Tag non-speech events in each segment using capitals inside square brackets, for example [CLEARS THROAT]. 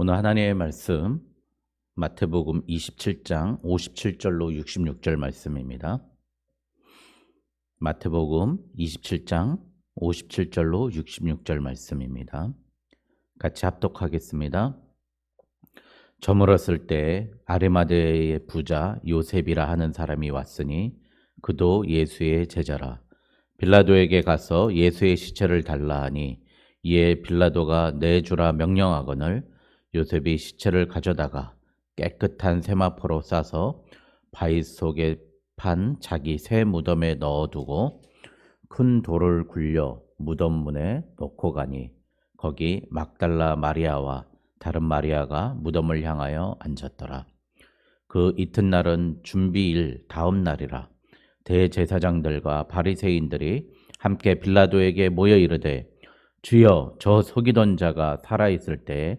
오늘 하나님의 말씀 마태복음 27장 57절로 66절 말씀입니다. 마태복음 27장 57절로 66절 말씀입니다. 같이 합독하겠습니다. 저물었을 때 아르마데의 부자 요셉이라 하는 사람이 왔으니 그도 예수의 제자라. 빌라도에게 가서 예수의 시체를 달라 하니 이에 빌라도가 내주라 명령하거늘 요셉이 시체를 가져다가 깨끗한 세마포로 싸서 바위 속에 판 자기 새 무덤에 넣어두고 큰 돌을 굴려 무덤 문에 놓고 가니 거기 막달라 마리아와 다른 마리아가 무덤을 향하여 앉았더라. 그 이튿날은 준비일 다음 날이라 대제사장들과 바리새인들이 함께 빌라도에게 모여 이르되 주여 저 속이던 자가 살아 있을 때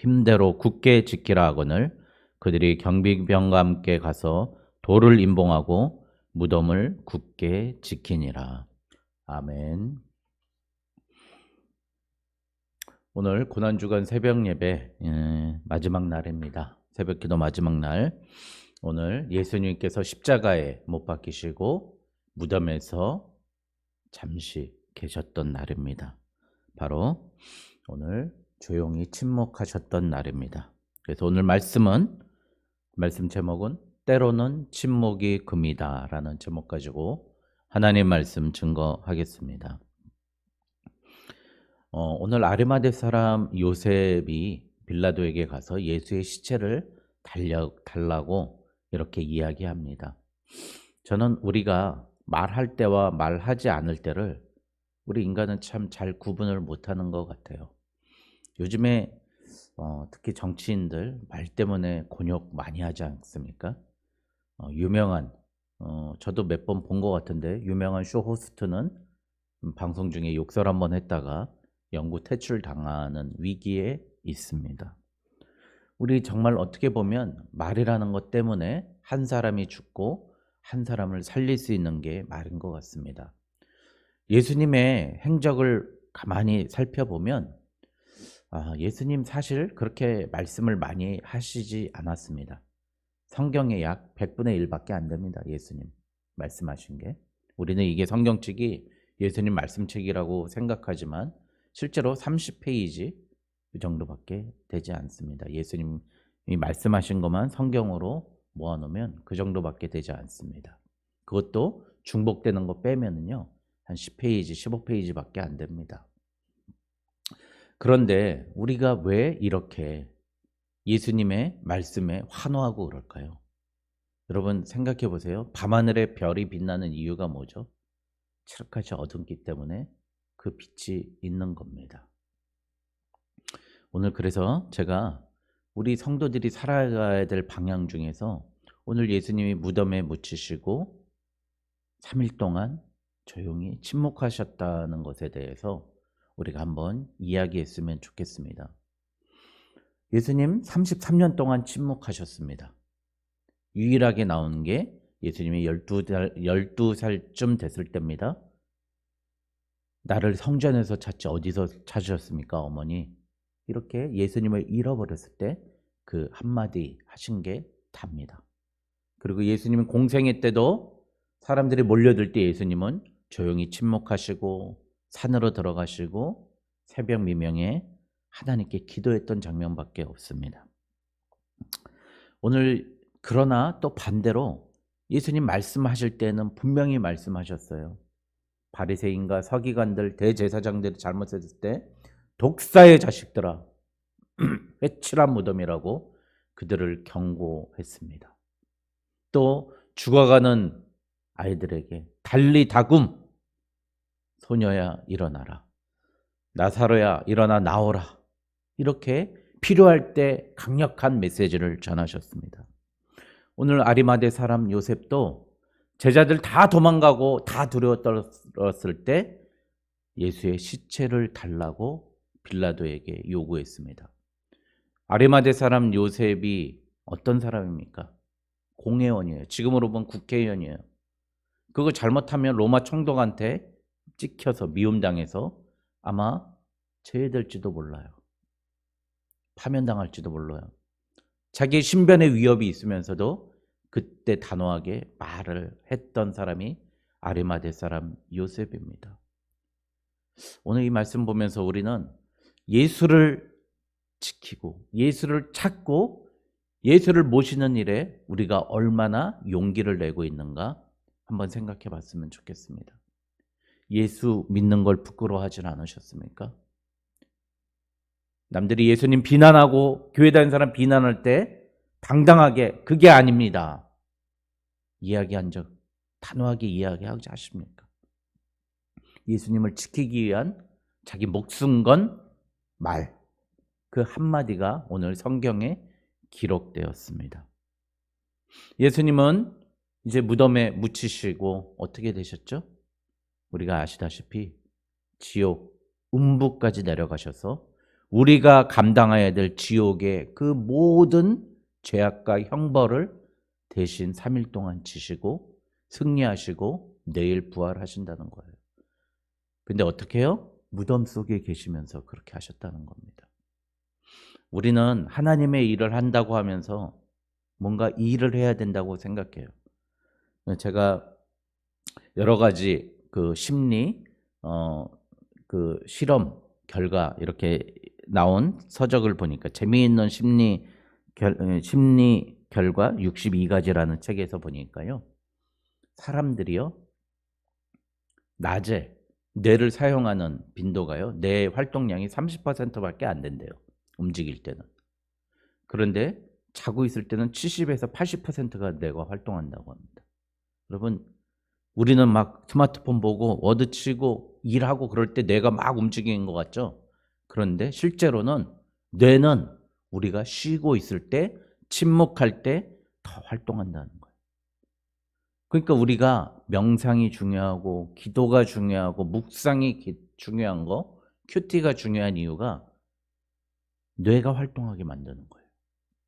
힘대로 굳게 지키라 하거늘 그들이 경비병과 함께 가서 돌을 임봉하고 무덤을 굳게 지키니라. 아멘. 오늘 고난주간 새벽 예배 예, 마지막 날입니다. 새벽 기도 마지막 날. 오늘 예수님께서 십자가에 못 박히시고 무덤에서 잠시 계셨던 날입니다. 바로 오늘 조용히 침묵하셨던 날입니다. 그래서 오늘 말씀은 말씀 제목은 때로는 침묵이 금이다라는 제목 가지고 하나님 말씀 증거하겠습니다. 어, 오늘 아르마데 사람 요셉이 빌라도에게 가서 예수의 시체를 달려, 달라고 이렇게 이야기합니다. 저는 우리가 말할 때와 말하지 않을 때를 우리 인간은 참 잘 구분을 못하는 것 같아요. 요즘에 어, 특히 정치인들 말 때문에 곤욕 많이 하지 않습니까? 어, 유명한 어, 저도 몇 번 본 것 같은데 유명한 쇼 호스트는 음, 방송 중에 욕설 한 번 했다가 영구 퇴출 당하는 위기에 있습니다. 우리 정말 어떻게 보면 말이라는 것 때문에 한 사람이 죽고 한 사람을 살릴 수 있는 게 말인 것 같습니다. 예수님의 행적을 가만히 살펴보면 아, 예수님 사실 그렇게 말씀을 많이 하시지 않았습니다. 성경의 약 100분의 1밖에 안 됩니다. 예수님 말씀하신 게. 우리는 이게 성경책이 예수님 말씀책이라고 생각하지만 실제로 30페이지 그 정도밖에 되지 않습니다. 예수님이 말씀하신 것만 성경으로 모아놓으면 그 정도밖에 되지 않습니다. 그것도 중복되는 거 빼면은요, 한 10페이지, 15페이지밖에 안 됩니다. 그런데 우리가 왜 이렇게 예수님의 말씀에 환호하고 그럴까요? 여러분 생각해 보세요. 밤하늘에 별이 빛나는 이유가 뭐죠? 칠흑같이 어둡기 때문에 그 빛이 있는 겁니다. 오늘 그래서 제가 우리 성도들이 살아가야 될 방향 중에서 오늘 예수님이 무덤에 묻히시고 3일 동안 조용히 침묵하셨다는 것에 대해서 우리가 한번 이야기했으면 좋겠습니다. 예수님 33년 동안 침묵하셨습니다. 유일하게 나온 게 예수님이 12살, 12살쯤 됐을 때입니다. 나를 성전에서 찾지 어디서 찾으셨습니까, 어머니? 이렇게 예수님을 잃어버렸을 때 그 한마디 하신 게 답니다. 그리고 예수님은 공생애 때도 사람들이 몰려들 때 예수님은 조용히 침묵하시고 산으로 들어가시고 새벽 미명에 하나님께 기도했던 장면밖에 없습니다. 오늘 그러나 또 반대로 예수님 말씀하실 때는 분명히 말씀하셨어요. 바리새인과 서기관들 대제사장들이 잘못했을 때 독사의 자식들아 [CLEARS THROAT] 회칠한 무덤이라고 그들을 경고했습니다. 또 죽어가는 아이들에게 달리 다굼 소녀야 일어나라 나사로야 일어나 나오라 이렇게 필요할 때 강력한 메시지를 전하셨습니다. 오늘 아리마대 사람 요셉도 제자들 다 도망가고 다 두려워 떨었을 때 예수의 시체를 달라고 빌라도에게 요구했습니다. 아리마대 사람 요셉이 어떤 사람입니까? 공회원이에요. 지금으로 보면 국회의원이에요. 그거 잘못하면 로마 총독한테 찍혀서 미움당해서 아마 제외될지도 몰라요. 파면당할지도 몰라요. 자기 신변의 위협이 있으면서도 그때 단호하게 말을 했던 사람이 아리마대 사람 요셉입니다. 오늘 이 말씀 보면서 우리는 예수를 지키고 예수를 찾고 예수를 모시는 일에 우리가 얼마나 용기를 내고 있는가 한번 생각해 봤으면 좋겠습니다. 예수 믿는 걸 부끄러워하진 않으셨습니까? 남들이 예수님 비난하고 교회 다니는 사람 비난할 때 당당하게 그게 아닙니다. 이야기한 적 단호하게 이야기하지 않습니까? 예수님을 지키기 위한 자기 목숨 건 말. 그 한마디가 오늘 성경에 기록되었습니다. 예수님은 이제 무덤에 묻히시고 어떻게 되셨죠? 우리가 아시다시피 지옥, 음부까지 내려가셔서 우리가 감당해야 될 지옥의 그 모든 죄악과 형벌을 대신 3일 동안 지시고 승리하시고 내일 부활하신다는 거예요. 근데 어떻게 해요? 무덤 속에 계시면서 그렇게 하셨다는 겁니다. 우리는 하나님의 일을 한다고 하면서 뭔가 일을 해야 된다고 생각해요. 제가 여러 가지 그 심리, 어, 그 실험 결과 이렇게 나온 서적을 보니까 재미있는 심리 결, 심리 결과 62가지라는 책에서 보니까요. 사람들이요. 낮에 뇌를 사용하는 빈도가요. 뇌 활동량이 30%밖에 안 된대요. 움직일 때는. 그런데 자고 있을 때는 70에서 80%가 뇌가 활동한다고 합니다. 여러분, 우리는 막 스마트폰 보고 워드 치고 일하고 그럴 때 뇌가 막 움직이는 것 같죠? 그런데 실제로는 뇌는 우리가 쉬고 있을 때, 침묵할 때 더 활동한다는 거예요. 그러니까 우리가 명상이 중요하고, 기도가 중요하고, 묵상이 중요한 거, 큐티가 중요한 이유가 뇌가 활동하게 만드는 거예요.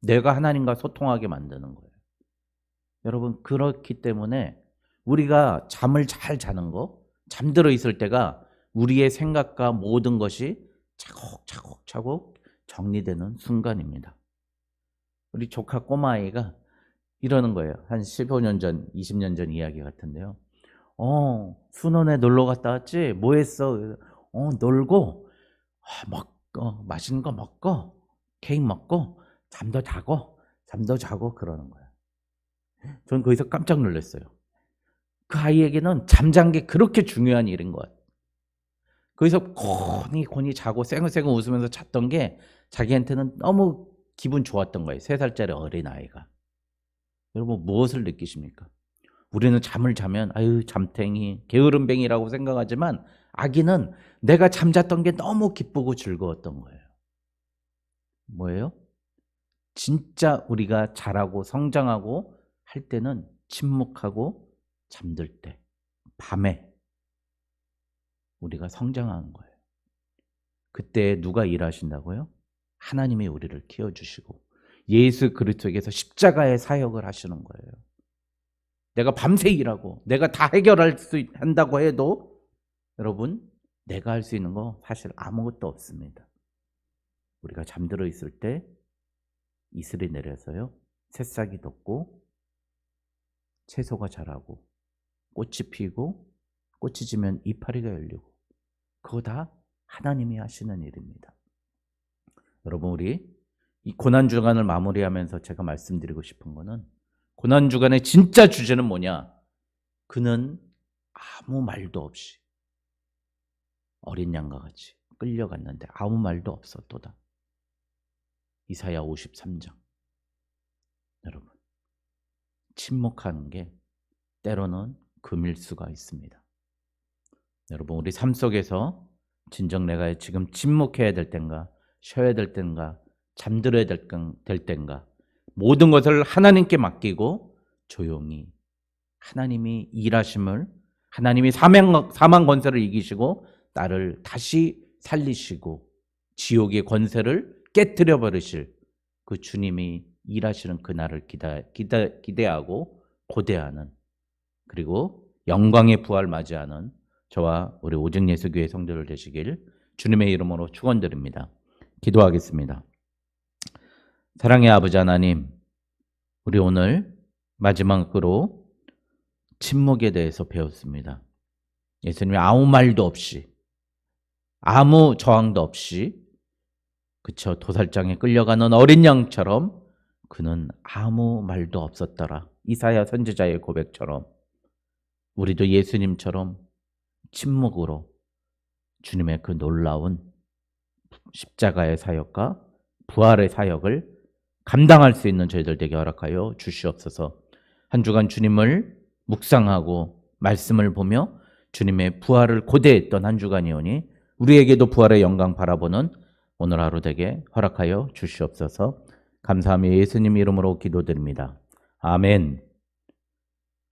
뇌가 하나님과 소통하게 만드는 거예요. 여러분, 그렇기 때문에 우리가 잠을 잘 자는 거, 잠들어 있을 때가 우리의 생각과 모든 것이 차곡차곡차곡 정리되는 순간입니다. 우리 조카 꼬마아이가 이러는 거예요. 한 15년 전, 20년 전 이야기 같은데요. 어, 수원에 놀러 갔다 왔지? 뭐 했어? 어, 놀고, 아, 먹고, 맛있는 거 먹고, 케이크 먹고, 잠도 자고, 잠도 자고 그러는 거예요. 전 거기서 깜짝 놀랐어요. 그 아이에게는 잠잔 게 그렇게 중요한 일인 것 같아요. 거기서 곤히 곤히 자고 쌩얼쌩얼 웃으면서 잤던 게 자기한테는 너무 기분 좋았던 거예요. 세 살짜리 어린 아이가. 여러분 무엇을 느끼십니까? 우리는 잠을 자면 아유 잠탱이 게으름뱅이라고 생각하지만 아기는 내가 잠잤던 게 너무 기쁘고 즐거웠던 거예요. 뭐예요? 진짜 우리가 자라고 성장하고 할 때는 침묵하고 잠들 때 밤에 우리가 성장하는 거예요. 그때 누가 일하신다고요? 하나님이 우리를 키워주시고 예수 그리스도에게서 십자가의 사역을 하시는 거예요. 내가 밤새 일하고 내가 다 해결할 수 한다고 해도 여러분 내가 할 수 있는 거 사실 아무것도 없습니다. 우리가 잠들어 있을 때 이슬이 내려서요 새싹이 돋고 채소가 자라고 꽃이 피고 꽃이 지면 이파리가 열리고 그거 다 하나님이 하시는 일입니다. 여러분 우리 이 고난 주간을 마무리하면서 제가 말씀드리고 싶은 거는 고난 주간의 진짜 주제는 뭐냐? 그는 아무 말도 없이 어린 양과 같이 끌려갔는데 아무 말도 없었도다. 이사야 53장. 여러분 침묵하는 게 때로는 금일 수가 있습니다. 여러분 우리 삶 속에서 진정 내가 지금 침묵해야 될 땐가 쉬어야 될 땐가 잠들어야 될, 건- 될 땐가 모든 것을 하나님께 맡기고 조용히 하나님이 일하심을 하나님이 사망, 사망 권세를 이기시고 나를 다시 살리시고 지옥의 권세를 깨뜨려 버리실 그 주님이 일하시는 그날을 기다, 기다, 기대하고 고대하는 그리고 영광의 부활 맞이하는 저와 우리 오직 예수교회 성도들 되시길 주님의 이름으로 축원드립니다. 기도하겠습니다. 사랑의 아버지 하나님, 우리 오늘 마지막으로 침묵에 대해서 배웠습니다. 예수님이 아무 말도 없이 아무 저항도 없이 그쵸 도살장에 끌려가는 어린 양처럼 그는 아무 말도 없었더라. 이사야 선지자의 고백처럼 우리도 예수님처럼 침묵으로 주님의 그 놀라운 십자가의 사역과 부활의 사역을 감당할 수 있는 저희들 되게 허락하여 주시옵소서. 한 주간 주님을 묵상하고 말씀을 보며 주님의 부활을 고대했던 한 주간이오니 우리에게도 부활의 영광 바라보는 오늘 하루 되게 허락하여 주시옵소서. 감사하며 예수님 이름으로 기도드립니다. 아멘.